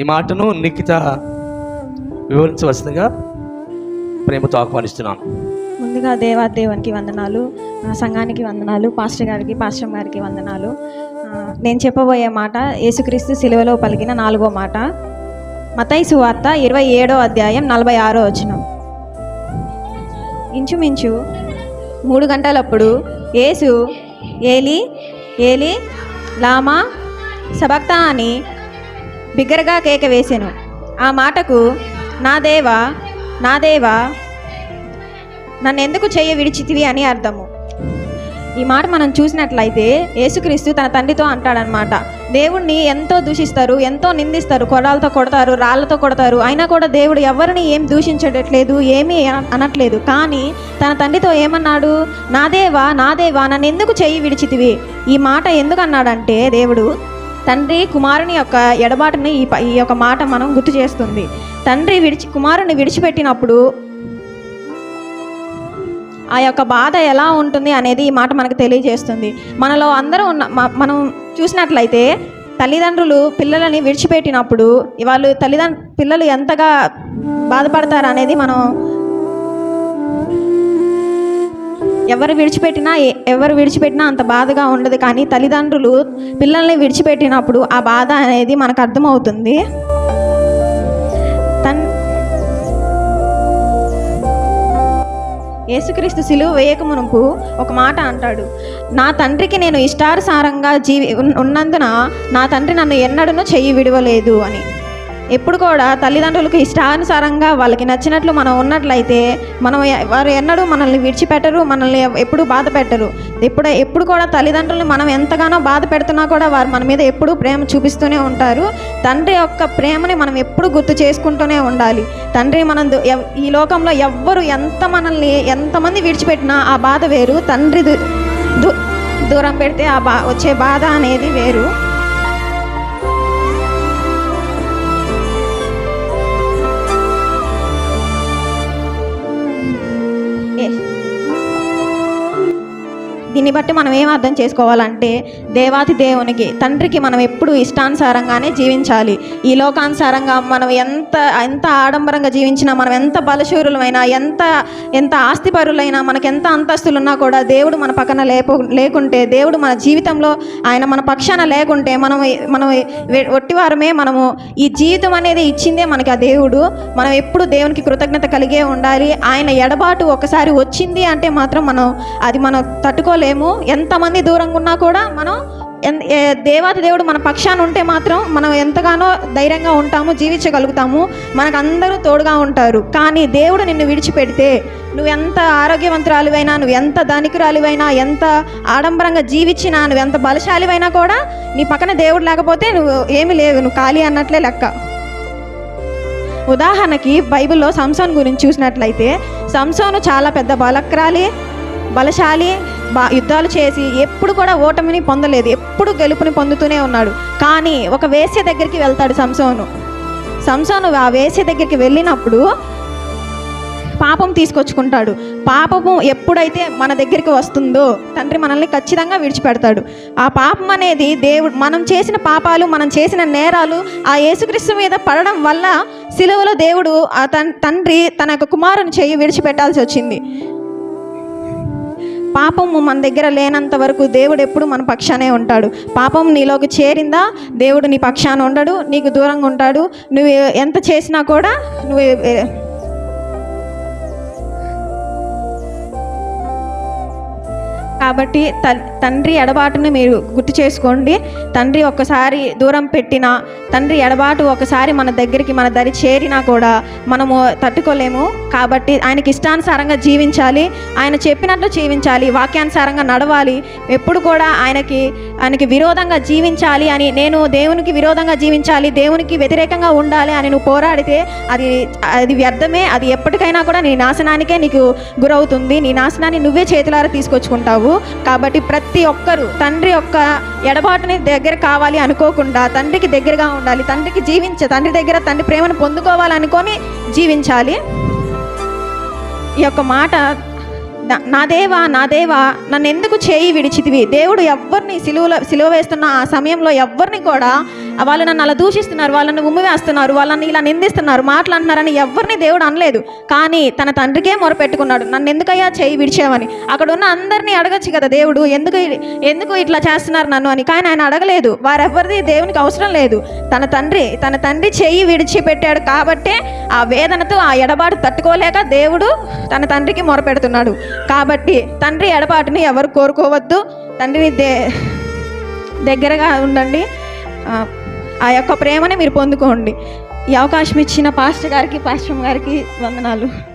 ఈ మాటను నిఖిత వివరించవలసిందిగా ప్రేమతో ఆహ్వానిస్తున్నాను. ముందుగా దేవా దేవునికి వందనాలు సంఘానికి వందనాలు పాస్టర్ గారికి పాస్టర్ గారికి వందనాలు. నేను చెప్పబోయే మాట యేసుక్రీస్తు సిలువలో పలికిన నాలుగో మాట. మతైసు సువార్త ఇరవై ఏడో అధ్యాయం నలభై ఆరో వచనం. ఇంచుమించు మూడు గంటలప్పుడు యేసు ఏలి ఏలి లామా సబక్తా అని బిగ్గరగా కేక వేసెను. ఆ మాటకు నా దేవా నా దేవా నన్ను ఎందుకు విడిచితివి అని అర్థము. ఈ మాట మనం చూసినట్లయితే యేసుక్రీస్తు తన తండ్రితో అంటాడనమాట. దేవుణ్ణి ఎంతో దూషిస్తారు ఎంతో నిందిస్తారు కొడాలతో కొడతారు రాళ్ళతో కొడతారు. అయినా కూడా దేవుడు ఎవరిని ఏం దూషించడట్లేదు ఏమీ అనట్లేదు. కానీ తన తండ్రితో ఏమన్నాడు? నా దేవా నా దేవా నన్ను ఎందుకు చెయ్యి విడిచితివి? ఈ మాట ఎందుకు అన్నాడంటే దేవుడు తండ్రి కుమారుని యొక్క ఎడబాటుని ఈ ఈ యొక్క మాట మనం గుర్తు చేస్తుంది. తండ్రి విడిచి కుమారుని విడిచిపెట్టినప్పుడు ఆ యొక్క బాధ ఎలా ఉంటుంది అనేది ఈ మాట మనకు తెలియజేస్తుంది. మనలో అందరూ ఉన్న మనం చూసినట్లయితే తల్లిదండ్రులు పిల్లలని విడిచిపెట్టినప్పుడు వాళ్ళు తల్లిదండ్రు పిల్లలు ఎంతగా బాధపడతారు అనేది మనం ఎవరు విడిచిపెట్టినా ఎవరు విడిచిపెట్టినా అంత బాధగా ఉండదు. కానీ తల్లిదండ్రులు పిల్లల్ని విడిచిపెట్టినప్పుడు ఆ బాధ అనేది మనకు అర్థమవుతుంది. తన్ యేసుక్రీస్తు సిలువ వేయక మునుపు ఒక మాట అంటాడు. నా తండ్రికి నేను ఇష్టానుసారంగా జీవి ఉన్నందున నా తండ్రి నన్ను ఎన్నడనూ చెయ్యి విడవలేదు అని. ఎప్పుడు కూడా తల్లిదండ్రులకు ఇష్టానుసారంగా వాళ్ళకి నచ్చినట్లు మనం ఉన్నట్లయితే మనం వారు ఎన్నడూ మనల్ని విడిచిపెట్టరు మనల్ని ఎప్పుడూ ఎప్పుడు బాధ పెట్టరు. ఎప్పుడు ఎప్పుడు కూడా తల్లిదండ్రులు మనం ఎంతగానో బాధ పెడుతున్నా కూడా వారు మన మీద ఎప్పుడూ ప్రేమ చూపిస్తూనే ఉంటారు. తండ్రి యొక్క ప్రేమని మనం ఎప్పుడు గుర్తు చేసుకుంటూనే ఉండాలి. తండ్రి మనం ఎవ్- ఈ లోకంలో ఎవ్వరు ఎంత మనల్ని ఎంతమంది విడిచిపెట్టినా ఆ బాధ వేరు. తండ్రి దూరం పెడితే ఆ బా వచ్చే బాధ అనేది వేరు. దీన్ని బట్టి మనం ఏం అర్థం చేసుకోవాలంటే దేవాతి దేవునికి తండ్రికి మనం ఎప్పుడు ఇష్టానుసారంగానే జీవించాలి. ఈ లోకానుసారంగా మనం ఎంత ఎంత ఆడంబరంగా జీవించినా మనం ఎంత బలశూరులమైనా ఎంత ఎంత ఆస్తిపరులైనా మనకి ఎంత అంతస్తులు ఉన్నా కూడా దేవుడు మన పక్కన లేపో లేకుంటే దేవుడు మన జీవితంలో ఆయన మన పక్షాన లేకుంటే మనం మనం ఒట్టివారమే మనము ఈ జీవితం అనేది ఇచ్చిందే మనకి ఆ దేవుడు. మనం ఎప్పుడు దేవునికి కృతజ్ఞత కలిగే ఉండాలి. ఆయన ఎడబాటు ఒకసారి వచ్చింది అంటే మాత్రం మనం అది మనం తట్టుకోలేము. ఎంతమంది దూరంగా ఉన్నా కూడా మనం ఎన్- ఏ- దేవాది దేవుడు మన పక్షాన ఉంటే మాత్రం మనం ఎంతగానో ధైర్యంగా ఉంటాము జీవించగలుగుతాము మనకు అందరూ తోడుగా ఉంటారు. కానీ దేవుడు నిన్ను విడిచిపెడితే నువ్వు ఎంత ఆరోగ్యవంతురాలివైనా నువ్వు ఎంత ధనికురాలివైనా ఎంత ఆడంబరంగా జీవించినా నువ్వు ఎంత బలశాలివైనా కూడా నీ పక్కన దేవుడు లేకపోతే నువ్వు ఏమీ లేవు. నువ్వు ఖాళీ అన్నట్లే లెక్క. ఉదాహరణకి బైబిల్లో సంసోన్ గురించి చూసినట్లయితే సంసోను చాలా పెద్ద బలక్రాలి బలశాలి యుద్ధాలు చేసి ఎప్పుడు కూడా ఓటమిని పొందలేదు. ఎప్పుడు గెలుపుని పొందుతూనే ఉన్నాడు. కానీ ఒక వేశ్య దగ్గరికి వెళ్తాడు సంసోను. సంసోను ఆ వేశ్య దగ్గరికి వెళ్ళినప్పుడు పాపం తీసుకొచ్చుకుంటాడు. పాపము ఎప్పుడైతే మన దగ్గరికి వస్తుందో తండ్రి మనల్ని ఖచ్చితంగా విడిచిపెడతాడు. ఆ పాపం అనేది దేవుడు మనం చేసిన పాపాలు మనం చేసిన నేరాలు ఆ యేసుక్రీస్తు మీద పడడం వల్ల సిలువలో దేవుడు ఆ తన తండ్రి తన యొక్క కుమారుని చెయ్యి విడిచిపెట్టాల్సి వచ్చింది. పాపము మన దగ్గర లేనంత వరకు దేవుడు ఎప్పుడు మన పక్షానే ఉంటాడు. పాపం నీలోకి చేరిందా దేవుడు నీ పక్షాన ఉండడు నీకు దూరంగా ఉంటాడు. నువ్వు ఎంత చేసినా కూడా నువ్వు కాబట్టి త- తండ్రి ఎడబాటును మీరు గుర్తు చేసుకోండి. తండ్రి ఒక్కసారి దూరం పెట్టినా తండ్రి ఎడబాటు ఒకసారి మన దగ్గరికి మన దరి చేరినా కూడా మనము తట్టుకోలేము. కాబట్టి ఆయనకి ఇష్టానుసారంగా జీవించాలి. ఆయన చెప్పినట్లు జీవించాలి. వాక్యానుసారంగా నడవాలి. ఎప్పుడు కూడా ఆయనకి ఆయనకి విరోధంగా జీవించాలి అని నేను దేవునికి విరోధంగా జీవించాలి దేవునికి వ్యతిరేకంగా ఉండాలి అని నువ్వు పోరాడితే అది అది వ్యర్థమే. అది ఎప్పటికైనా కూడా నీ నాశనానికే నీకు గురవుతుంది. నీ నాశనాన్ని నువ్వే చేతులారా తీసుకొచ్చుకుంటావు. కాబట్టి ప్రతి ఒక్కరూ తండ్రి యొక్క ఎడబాటుని దగ్గర కావాలి అనుకోకుండా తండ్రికి దగ్గరగా ఉండాలి తండ్రికి జీవించ తండ్రి దగ్గర తండ్రి ప్రేమను పొందుకోవాలనుకొని జీవించాలి. ఈ యొక్క మాట నా- నా దేవా నా దేవా నన్ను ఎందుకు చేయి విడిచితివి? దేవుడు ఎవరిని సిలువలో సిలువ వేస్తున్న ఆ సమయంలో ఎవరిని కూడా వాళ్ళు నన్ను అలా దూషిస్తున్నారు వాళ్ళని ఉమ్మివేస్తున్నారు వాళ్ళని ఇలా నిందిస్తున్నారు మాట్లాడుతున్నారని ఎవరిని దేవుడు అనలేదు. కానీ తన తండ్రికే మొరపెట్టుకున్నాడు. నన్ను ఎందుకయ్యా చేయి విడిచావని? అక్కడ ఉన్న అందరినీ అడగచ్చు కదా దేవుడు ఎందుకు ఎందుకు ఇట్లా చేస్తున్నారు నన్ను అని? కానీ ఆయన అడగలేదు. వారెవరిది దేవునికి అవసరం లేదు. తన తండ్రి తన తండ్రి చెయ్యి విడిచిపెట్టాడు కాబట్టే ఆ వేదనతో ఆ ఎడబాటు తట్టుకోలేక దేవుడు తన తండ్రికి మొరపెడుతున్నాడు. కాబట్టి తండ్రి ఎడపాటిని ఎవరు కోరుకోవద్దు. తండ్రిని దే దగ్గరగా ఉండండి. ఆ, ఆ యొక్క ప్రేమని మీరు పొందుకోండి. ఈ అవకాశం ఇచ్చిన పాస్టర్ గారికి పాస్టర్ గారికి వందనాలు.